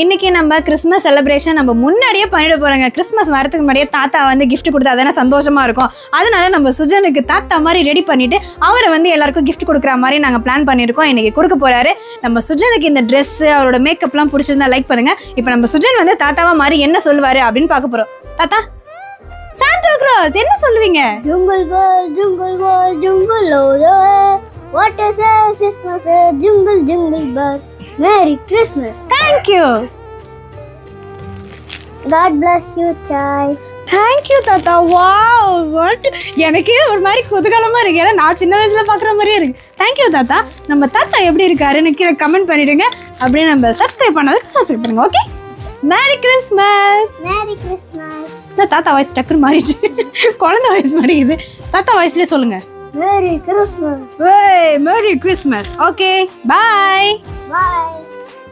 இன்னைக்கு நம்ம Christmas celebration நம்ம முன்னாடியே பண்ணிட போகிறோங்க கிறிஸ்மஸ் வரதுக்கு முன்னாடியே தாத்தா வந்து கிஃப்ட் கொடுத்தா தானே சந்தோஷமா இருக்கும். அதனால நம்ம சுஜனுக்கு தாத்தா மாதிரி ரெடி பண்ணிட்டு அவரை வந்து எல்லாருக்கும் கிஃப்ட் கொடுக்குற மாதிரி நாங்கள் பிளான் பண்ணியிருக்கோம். இன்னைக்கு கொடுக்க போறாரு. நம்ம சுஜனுக்கு இந்த ட்ரெஸ்ஸு அவரோட மேக்கப்லாம் பிடிச்சிருந்தா லைக் பண்ணுங்க. இப்போ நம்ம சுஜன் வந்து தாத்தாவா மாதிரி என்ன சொல்லுவாரு அப்படின்னு பார்க்க போறோம். தாத்தா சாண்டா கிளாஸ் என்ன சொல்லுவீங்க? Jungle World, Jungle World, Jungle World. What is Christmas jungle jungle bird bird. Merry Christmas. Thank you God bless you, child. Thank you தாத்தா. வாவ் வாட் எனக்கே ஒரு மாதிரி குதூகலமா இருக்கு. ஏன்னா நான் சின்ன வயசுல பாக்குற மாதிரியே இருக்கு. தேங்க்யூ தாத்தா. நம்ம தாத்தா எப்படி இருக்காருன்னு கீழே கமெண்ட் பண்ணிடுங்க. அப்படியே நம்ம சப்ஸ்கிரைப் பண்ணதுக்கு சப்ஸ்கிரைப் பண்ணுங்க okay merry Christmas Merry Christmas. தாத்தா வாய்ஸ் டக்குன்னு மாறிடுச்சு. குழந்தை வாய்ஸ் மாதிரி இது தாத்தா வாய்ஸ்லேயே சொல்லுங்க. Merry Christmas. Merry Christmas okay bye Bye.